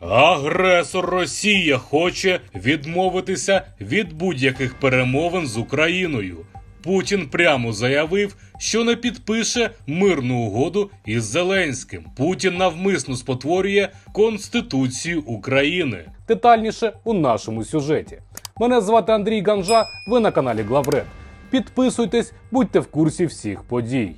Агресор Росія хоче відмовитися від будь-яких перемовин з Україною. Путін прямо заявив, що не підпише мирну угоду із Зеленським. Путін навмисно спотворює Конституцію України. Детальніше у нашому сюжеті. Мене звати Андрій Ганжа. Ви на каналі Главред. Підписуйтесь, будьте в курсі всіх подій.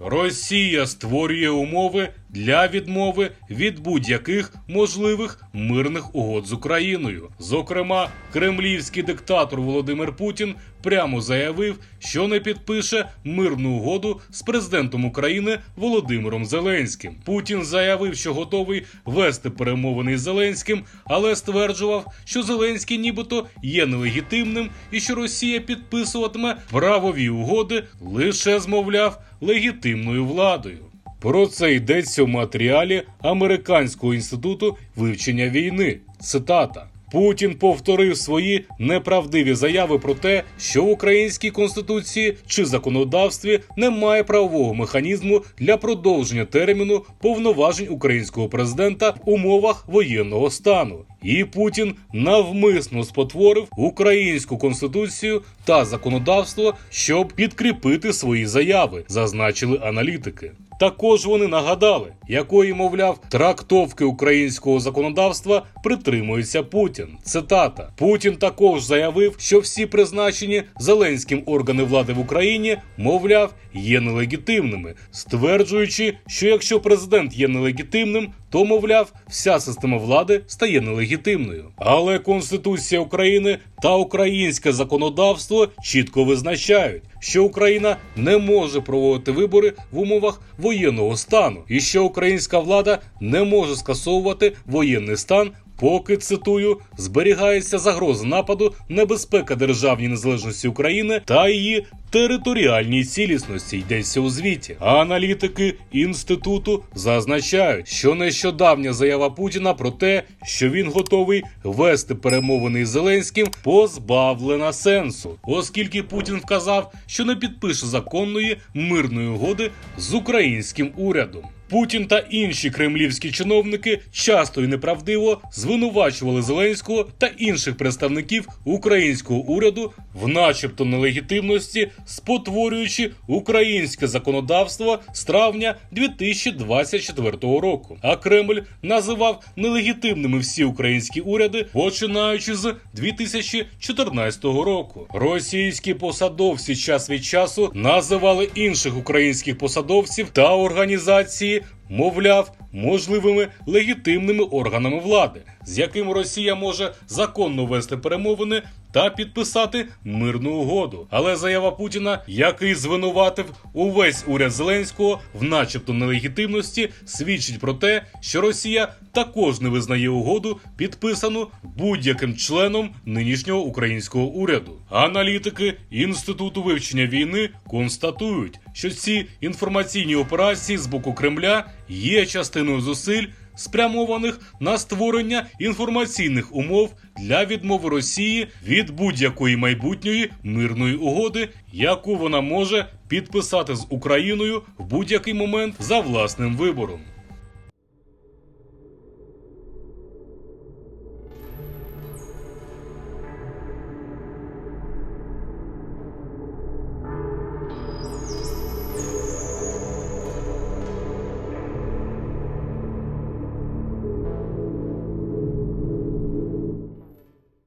Росія створює умови для відмови від будь-яких можливих мирних угод з Україною. Зокрема, кремлівський диктатор Володимир Путін прямо заявив, що не підпише мирну угоду з президентом України Володимиром Зеленським. Путін заявив, що готовий вести перемовини із Зеленським, але стверджував, що Зеленський нібито є нелегітимним і що Росія підписуватиме правові угоди лише змовляв легітимною владою. Про це йдеться в матеріалі Американського інституту вивчення війни. Цитата. Путін повторив свої неправдиві заяви про те, що в українській конституції чи законодавстві немає правового механізму для продовження терміну повноважень українського президента в умовах воєнного стану. І Путін навмисно спотворив українську конституцію та законодавство, щоб підкріпити свої заяви, зазначили аналітики. Також вони нагадали, якої, мовляв, трактовки українського законодавства притримується Путін. Цитата: Путін також заявив, що всі призначені Зеленським органи влади в Україні, мовляв, є нелегітимними, стверджуючи, що якщо президент є нелегітимним, то мовляв, вся система влади стає нелегітимною. Але Конституція України та українське законодавство чітко визначають, що Україна не може проводити вибори в умовах воєнного стану, і що українська влада не може скасовувати воєнний стан. Поки цитую, зберігається загроза нападу, небезпека державній незалежності України та її територіальній цілісності йдеться у звіті. Аналітики інституту зазначають, що нещодавня заява Путіна про те, що він готовий вести перемовини із Зеленським, позбавлена сенсу, оскільки Путін вказав, що не підпише законної мирної угоди з українським урядом. Путін та інші кремлівські чиновники часто і неправдиво звинувачували Зеленського та інших представників українського уряду в, начебто, нелегітимності, спотворюючи українське законодавство з травня 2024 року. А Кремль називав нелегітимними всі українські уряди, починаючи з 2014 року. Російські посадовці час від часу називали інших українських посадовців та організації мовляв, можливими легітимними органами влади, з яким Росія може законно вести перемовини та підписати мирну угоду. Але заява Путіна, який звинуватив увесь уряд Зеленського в, начебто, нелегітимності, свідчить про те, що Росія також не визнає угоду, підписану будь-яким членом нинішнього українського уряду. Аналітики інституту вивчення війни констатують, що ці інформаційні операції з боку Кремля є частиною зусиль. Спрямованих на створення інформаційних умов для відмови Росії від будь-якої майбутньої мирної угоди, яку вона може підписати з Україною в будь-який момент за власним вибором.